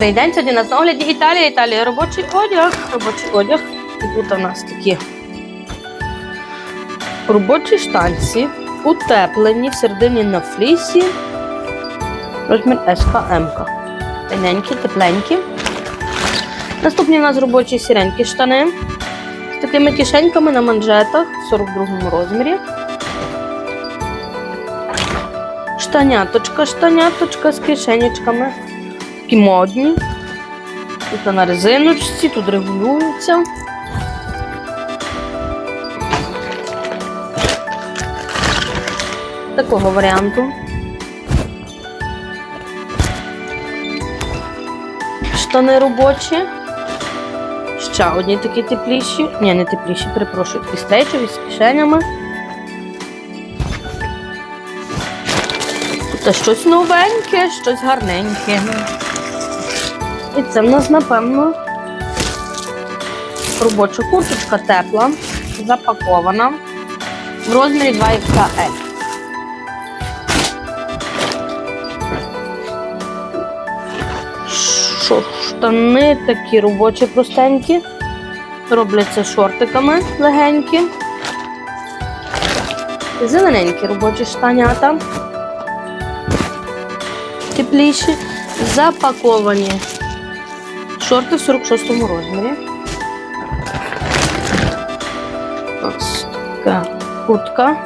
Добрий день, сьогодні нас на огляді Італія, Італія, робочий одяг, робочий одяг. І тут у нас такі робочі штанці, утеплені, всередині на флісі. Розмір СКМ. Тоненькі, тепленькі. Наступні у нас робочі сіренькі штани з такими кишеньками на манжетах в 42 розмірі. Штаняточка, штаняточка з кишенечками. Такі модні. Тут на резиночці, тут регулюється. Такого варіанту. Штани робочі. Ще одні такі тепліші. Ні, не тепліші, перепрошую, такі стрейчові з кишенями. Тут щось новеньке, щось гарненьке. І це в нас, напевно, робоча курточка тепла, запакована в розмірі 2XL. Що, штани такі робочі простенькі. Робляться шортиками легенькі. Зелененькі робочі штанята. Тепліші, запаковані Шорти в 46 розмірі. Ось така куртка.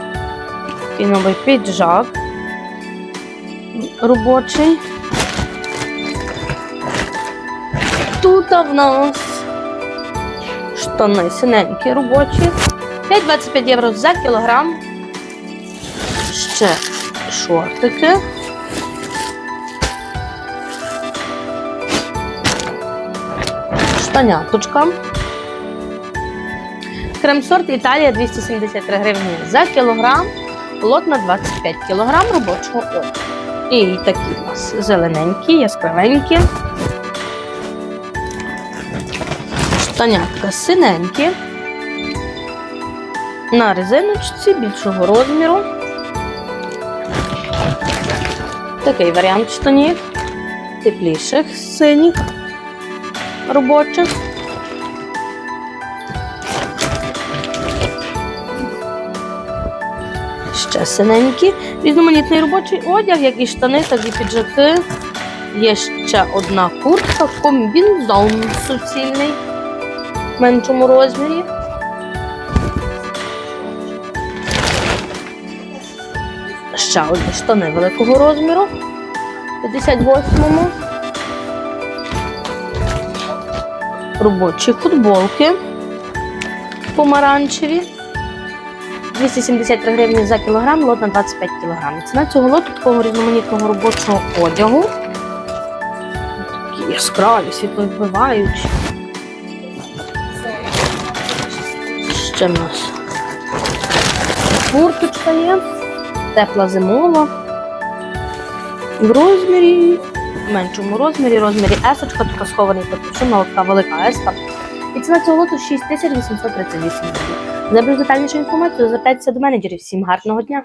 Такий новий піджак. Робочий. Тут в нас штани синенькі робочі. 5,25 євро за кілограм. Ще шортики. Штаняточка. Крем-сорт Італія 273 гривні за кілограм, лот на 25 кілограм робочого одягу. І такі у нас зелененькі, яскравенькі. Штанятка синенькі. На резиночці більшого розміру. Такий варіант штанів. Тепліших синіх робочих. Ще синенькі. Різноманітний робочий одяг, як і штани, так і піджаки. Є ще одна куртка, комбінзон суцільний в меншому розмірі. Ще одні штани великого розміру. 58-му. Робочі футболки помаранчеві. 273 гривні за кілограм, лот на 25 кілограмів. Ціна цього лоту такого різноманітного робочого одягу. Такі яскраві, світловбиваючі. Ще в нас курточка є, тепла зимова. В розмірі в меншому розмірі, розмірі есочка, тобто схований але та велика еска. І ціна цього лоту 6838 гривень. За більш детальнішу інформацію звертайтеся до менеджерів. Всім гарного дня!